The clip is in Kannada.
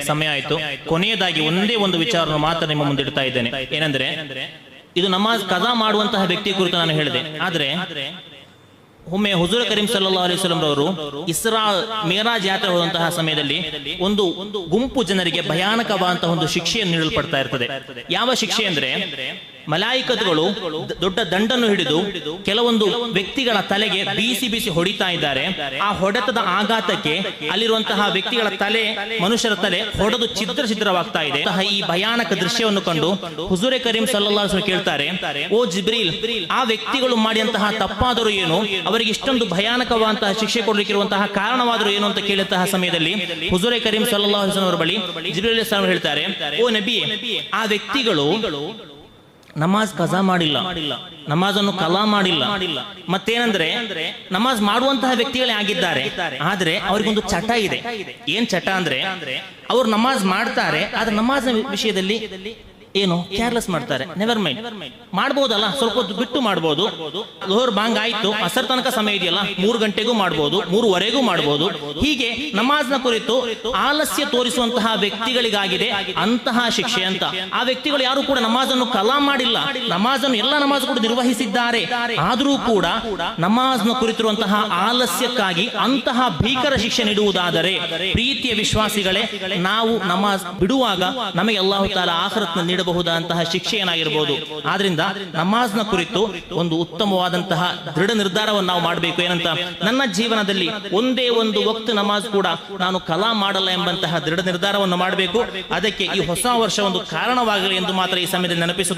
ಸಮಯ ಆಯ್ತು. ಕೊನೆಯದಾಗಿ ಒಂದೇ ಒಂದು ವಿಚಾರವನ್ನು ಮಾತ್ರ ನಿಮ್ಮ ಮುಂದಿಡ್ತಾ ಇದ್ದೇನೆ. ಏನಂದ್ರೆ ಇದು ನಮಾಜ್ ಕದಾ ಮಾಡುವಂತಹ ವ್ಯಕ್ತಿ ಕುರಿತು ನಾನು ಹೇಳಿದೆ. ಆದ್ರೆ ಒಮ್ಮೆ ಹುಜೂರ್ ಕರೀಂ ಸಲ್ಲಾ ಸ್ವಲಂ ರವರು ಇಸ್ರಾ ಮೇರಾಜ್ ಯಾತ್ರೆ ಹೋದಂತಹ ಸಮಯದಲ್ಲಿ ಒಂದು ಗುಂಪು ಜನರಿಗೆ ಭಯಾನಕವಾದಂತಹ ಒಂದು ಶಿಕ್ಷೆಯನ್ನು ನೀಡಲ್ಪಡ್ತಾ ಇರ್ತದೆ. ಯಾವ ಶಿಕ್ಷೆ ಅಂದ್ರೆ ಮಲಾಯಿಕತ್ಗಳು ದೊಡ್ಡ ದಂಡನ್ನು ಹಿಡಿದು ಕೆಲವೊಂದು ವ್ಯಕ್ತಿಗಳ ತಲೆಗೆ ಬೀಸಿ ಬೀಸಿ ಹೊಡಿತಾ ಇದ್ದಾರೆ. ಆ ಹೊಡೆತದ ಆಘಾತಕ್ಕೆ ಅಲ್ಲಿರುವಂತಹ ವ್ಯಕ್ತಿಗಳ ತಲೆ ಮನುಷ್ಯರ ತಲೆ ಹೊಡೆದು ಚಿತ್ರ ಚಿತ್ರವಾಗ್ತಾ ಇದೆ. ಈ ಭಯಾನಕ ದೃಶ್ಯವನ್ನು ಕಂಡು ಹುಜುರೆ ಕರೀಂ ಸಲ್ಲಾ ಕೇಳ್ತಾರೆ ಓ ಜಿಬ್ರೀಲ್ ಆ ವ್ಯಕ್ತಿಗಳು ಮಾಡಿದಂತಹ ತಪ್ಪಾದರೂ ಏನು ಅವರಿಗೆ ಇಷ್ಟೊಂದು ಭಯಾನಕವಾದಂತಹ ಶಿಕ್ಷೆ ಕೊಡಲಿಕ್ಕಿರುವಂತಹ ಕಾರಣವಾದರೂ ಏನು ಅಂತ ಕೇಳಿದಂತಹ ಸಮಯದಲ್ಲಿ ಹುಜೂರೆ ಕರೀಂ ಸಲ್ಲಾ ಅವರ ಬಳಿ ಜಿಬ್ರೀಲ್ ಹೇಳ್ತಾರೆ ಓ ನಬಿ ಆ ವ್ಯಕ್ತಿಗಳು ನಮಾಜ್ ಕಜಾ ಮಾಡಿಲ್ಲ. ನಮಾಜನ್ನು ಕಲಾ ಮಾಡಿಲ್ಲ. ಮತ್ತೇನಂದ್ರೆ, ನಮಾಜ್ ಮಾಡುವಂತಹ ವ್ಯಕ್ತಿಗಳೇ ಆಗಿದ್ದಾರೆ. ಆದ್ರೆ ಅವ್ರಿಗೊಂದು ಚಟ ಇದೆ. ಏನ್ ಚಟ ಅಂದ್ರೆ, ಅವ್ರು ನಮಾಜ್ ಮಾಡ್ತಾರೆ, ಆದ್ರೆ ನಮಾಜ್ ವಿಷಯದಲ್ಲಿ ಏನು? ಕೇರ್ಲೆಸ್ ಮಾಡ್ತಾರೆ. ನೆವರ್ ಮೈಂಡ್ ಮಾಡ್ಬೋದಲ್ಲ? ಸ್ವಲ್ಪ ಹೊತ್ತು ಬಿಟ್ಟು ಮಾಡ್ಬೋದು. ಲೋಹರ್ ಬಾಂಗ್ ಆಯ್ತು. ಅಸರ್ ತನಕ ಸಮಯ ಇದೆಯಲ್ಲ? ಮೂರು ಗಂಟೆಗೂ ಮಾಡ್ಬೋದು. ಮೂರುವರೆಗೂ ಮಾಡ್ಬೋದು. ಹೀಗೆ ನಮಾಜ್ನ ಕುರಿತು ಆಲಸ್ಯ ತೋರಿಸುವಂತಹ ವ್ಯಕ್ತಿಗಳಿಗಾಗಿದೆ ಅಂತಹ ಶಿಕ್ಷೆ ಅಂತ. ಆ ವ್ಯಕ್ತಿಗಳು ಯಾರು ಕೂಡ ನಮಾಜನ್ನು ಕಲಾ ಮಾಡಿಲ್ಲ. ನಮಾಜನ್ನು ಎಲ್ಲ ನಮಾಜ್ ಕೂಡ ನಿರ್ವಹಿಸಿದ್ದಾರೆ. ಆದರೂ ಕೂಡ ನಮಾಜ್ನ ಕುರಿತಿರುವಂತಹ ಆಲಸ್ಯಕ್ಕಾಗಿ ಅಂತಹ ಭೀಕರ ಶಿಕ್ಷೆ ನೀಡುವುದಾದರೆ ಪ್ರೀತಿಯ ವಿಶ್ವಾಸಿಗಳೇ, ನಾವು ನಮಾಜ್ ಬಿಡುವಾಗ ನಮಗೆ ಅಲ್ಲಾಹು ತಾಲ ಆಖರತ್ನ ನೀಡಬಹುದಾದಂತಹ ಶಿಕ್ಷೆ ಏನಾಗಿರಬಹುದು ಆದ್ರಿಂದ ನಮಾಜ್ನ ಕುರಿತು ಒಂದು ಉತ್ತಮವಾದಂತಹ ದೃಢ ನಿರ್ಧಾರವನ್ನು ನಾವು ಮಾಡಬೇಕು. ಏನಂತ? ನನ್ನ ಜೀವನದಲ್ಲಿ ಒಂದೇ ಒಂದು ವಕ್ತ ನಮಾಜ್ ಕೂಡ ನಾನು ಕಲಾ ಮಾಡಲ್ಲ ಎಂಬಂತಹ ದೃಢ ನಿರ್ಧಾರವನ್ನು ಮಾಡಬೇಕು. ಅದಕ್ಕೆ ಈ ಹೊಸ ವರ್ಷ ಒಂದು ಕಾರಣವಾಗಲಿ ಎಂದು ಮಾತ್ರ ಈ ಸಮಯದಲ್ಲಿ ನೆನಪಿಸುತ್ತೇನೆ